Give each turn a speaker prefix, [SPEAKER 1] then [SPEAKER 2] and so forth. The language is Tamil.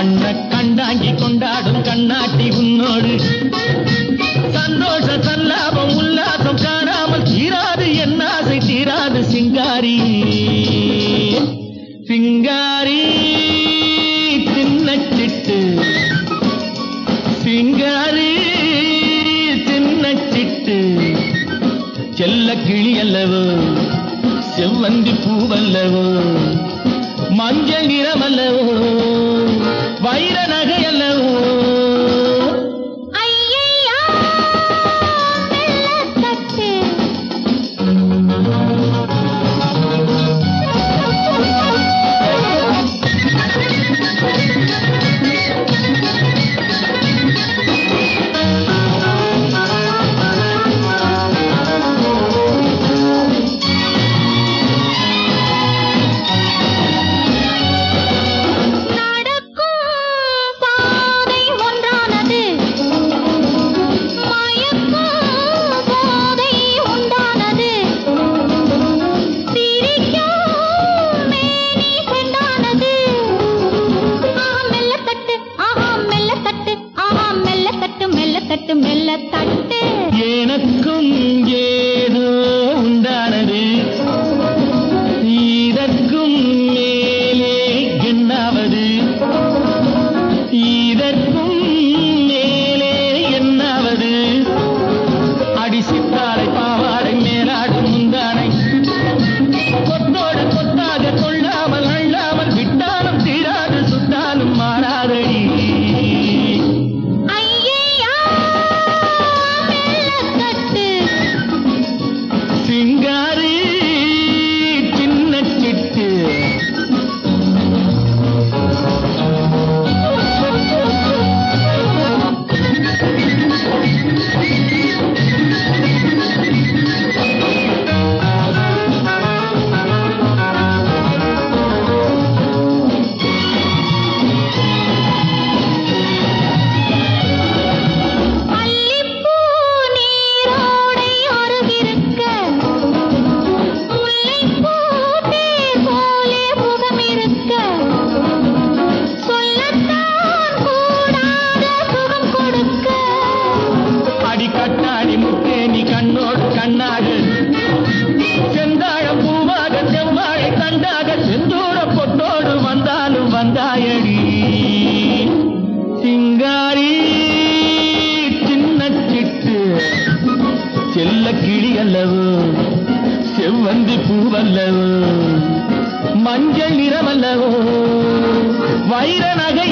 [SPEAKER 1] வண்ண கண்டாங்கி கொண்டாடும் கண்ணாட்டி உன்னோடு. சந்தோஷ சல்லாபம் உல்லாசம் காணாமல் தீராது என் ஆசை தீராது சிங்காரி. சிங்காரி சின்னச்சிட்டு சிங்காரி சின்னச்சிட்டு செல்ல கிளி அல்லவோ செவ்வந்தி பூவல்லவோ மஞ்சள் நிறமல்லவோ வைர அடி கட்டாடி முத்தேனி கண்ணோடு கண்ணாடு. செந்தாழம் பூவாக செவ்வாழை தண்டாக செந்தூர பொட்டோடு வந்தாலும் வந்தாயடி. சிங்காரி சின்ன சிட்டு செல்ல கிளி அல்லவோ செவ்வந்தி பூவல்லவோ மஞ்சள் நிறமல்லவோ வைர நகை